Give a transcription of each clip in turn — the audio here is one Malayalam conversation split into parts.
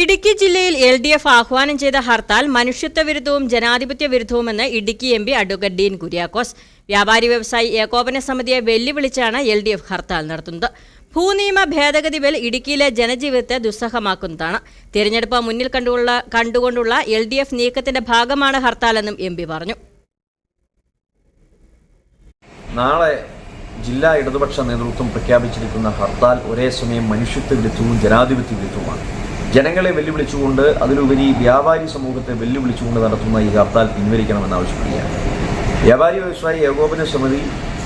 ഇടുക്കി ജില്ലയിൽ എൽ ഡി എഫ് ആഹ്വാനം ചെയ്ത ഹർത്താൽ മനുഷ്യത്വ വിരുദ്ധവും ജനാധിപത്യ വിരുദ്ധവുമെന്ന് Idukki M P advocate Dean Kuriakose. വ്യാപാരി വ്യവസായി ഏകോപന സമിതിയെ വെല്ലുവിളിച്ചാണ് എൽ ഡി എഫ് ഹർത്താൽ നടത്തുന്നത്. ഭൂനിയമ ഭേദഗതി ബിൽ ഇടുക്കിയിലെ ജനജീവിതത്തെ ദുസ്സഹമാക്കുന്നതാണ്. തിരഞ്ഞെടുപ്പ് മുന്നിൽ കണ്ടുകൊള്ള കണ്ടുകൊണ്ടുള്ള എൽ ഡി എഫ് നീക്കത്തിന്റെ ഭാഗമാണ് ഹർത്താലെന്നും എം പി പറഞ്ഞു. നാളെ ജില്ലാ ഇടതുപക്ഷ നേതൃത്വം പ്രഖ്യാപിച്ചിരിക്കുന്ന ഹർത്താൽ ഒരേ സമയം മനുഷ്യത്വ വിരുദ്ധവും ജനാധിപത്യ വിരുദ്ധവുമാണ് ജനങ്ങളെ വെല്ലുവിളിച്ചുകൊണ്ട് അതിലുപരി വ്യാപാരി സമൂഹത്തെ വെല്ലുവിളിച്ചുകൊണ്ട് നടത്തുന്ന ഈ ഹർത്താൽ പിൻവലിക്കണമെന്ന് ആവശ്യപ്പെടുകയാണ്. വ്യാപാരി വ്യവസായി ഏകോപന സമിതി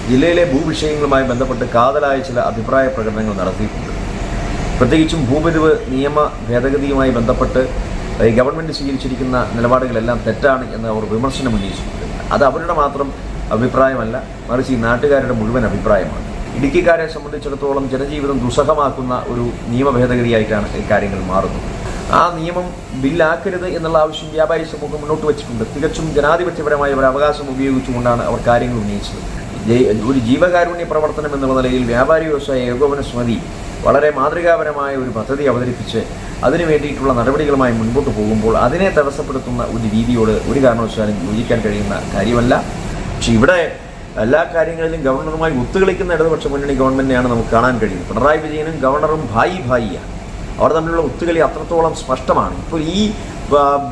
ജില്ലയിലെ ഭൂവിഷയങ്ങളുമായി ബന്ധപ്പെട്ട് കാതലായ ചില അഭിപ്രായ പ്രകടനങ്ങൾ നടത്തിയിട്ടുണ്ട്. പ്രത്യേകിച്ചും ഭൂപരിവ് നിയമ ഭേദഗതിയുമായി ബന്ധപ്പെട്ട് ഗവൺമെന്റ് സ്വീകരിച്ചിരിക്കുന്ന നിലപാടുകളെല്ലാം തെറ്റാണ് എന്ന് അവർ വിമർശനം ഉന്നയിച്ചിട്ടുണ്ട് അത് അവരുടെ മാത്രം അഭിപ്രായമല്ല മറിച്ച് ഈ നാട്ടുകാരുടെ മുഴുവൻ അഭിപ്രായമാണ്. ഇടുക്കിക്കാരെ സംബന്ധിച്ചിടത്തോളം ജനജീവിതം ദുസ്സഹമാക്കുന്ന ഒരു നിയമ ഭേദഗതിയായിട്ടാണ് കാര്യങ്ങൾ മാറുന്നത്. ആ നിയമം ബില്ലാക്കരുത് എന്നുള്ള ആവശ്യം വ്യാപാരി സമൂഹം മുന്നോട്ട് വെച്ചിട്ടുണ്ട്. തികച്ചും ജനാധിപത്യപരമായ ഒരു അവകാശം ഉപയോഗിച്ചുകൊണ്ടാണ് അവർ കാര്യങ്ങൾ ഉന്നയിച്ചത്. ഒരു ജീവകാരുണ്യ പ്രവർത്തനം എന്നുള്ള നിലയിൽ വ്യാപാരി വ്യവസായ ഏകോപന സമിതി വളരെ മാതൃകാപരമായ ഒരു പദ്ധതി അവതരിപ്പിച്ച് അതിനു വേണ്ടിയിട്ടുള്ള നടപടികളുമായി മുൻപോട്ട് പോകുമ്പോൾ അതിനെ തടസ്സപ്പെടുത്തുന്ന ഒരു രീതിയോട് ഒരു കാരണവശാലും യോജിക്കാൻ കഴിയുന്ന കാര്യമല്ല. പക്ഷെ ഇവിടെ എല്ലാ കാര്യങ്ങളിലും ഗവർണറുമായി ഒത്തുകളിക്കുന്ന ഇടതുപക്ഷ മുന്നണി ഗവൺമെന്റിനെയാണ് നമുക്ക് കാണാൻ കഴിയുന്നത്. പിണറായി വിജയനും ഗവർണറും ഭായി ഭായിയാണ്. അവർ തമ്മിലുള്ള ഒത്തുകളി അത്രത്തോളം സ്പഷ്ടമാണ്. ഇപ്പോൾ ഈ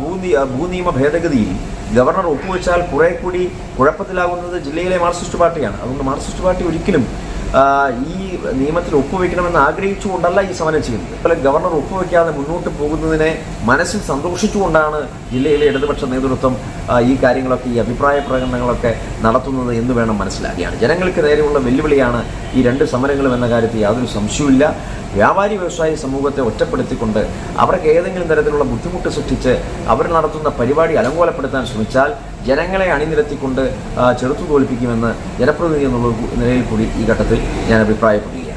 ഭൂനി ഭൂനിയമ ഭേദഗതിയിൽ ഗവർണർ ഒപ്പുവെച്ചാൽ കുറെ കൂടി കുഴപ്പത്തിലാകുന്നത് ജില്ലയിലെ മാർക്സിസ്റ്റ് പാർട്ടിയാണ്. അതുകൊണ്ട് മാർക്സിസ്റ്റ് പാർട്ടി ഒരിക്കലും ഈ നിയമത്തിൽ ഒപ്പുവെക്കണമെന്ന് ആഗ്രഹിച്ചുകൊണ്ടല്ല ഈ സമരം ചെയ്യുന്നത്. ഇപ്പോൾ ഗവർണർ ഒപ്പുവെക്കാതെ മുന്നോട്ട് പോകുന്നതിനെ മനസ്സിൽ സന്തോഷിച്ചുകൊണ്ടാണ് ജില്ലയിലെ ഇടതുപക്ഷ നേതൃത്വം ഈ കാര്യങ്ങളൊക്കെ ഈ അഭിപ്രായ പ്രകടനങ്ങളൊക്കെ നടത്തുന്നത് എന്ന് വേണം മനസ്സിലാക്കിയാണ് ജനങ്ങൾക്ക് നേരെയുള്ള വെല്ലുവിളിയാണ് ഈ രണ്ട് സമരങ്ങളും എന്ന കാര്യത്തിൽ യാതൊരു സംശയവുമില്ല. വ്യാപാരി വ്യവസായ സമൂഹത്തെ ഒറ്റപ്പെടുത്തിക്കൊണ്ട് അവർക്ക് ഏതെങ്കിലും തരത്തിലുള്ള ബുദ്ധിമുട്ട് സൃഷ്ടിച്ച് അവർ നടത്തുന്ന പരിപാടി അലങ്കോലപ്പെടുത്താൻ ശ്രമിച്ചാൽ ജനങ്ങളെ അണിനിരത്തിക്കൊണ്ട് ചെറുത്തു തോൽപ്പിക്കുമെന്ന് ജനപ്രതിനിധി എന്നുള്ള നിലയിൽ കൂടി ഈ ഘട്ടത്തിൽ ഞാൻ അഭിപ്രായപ്പെടുകയാണ്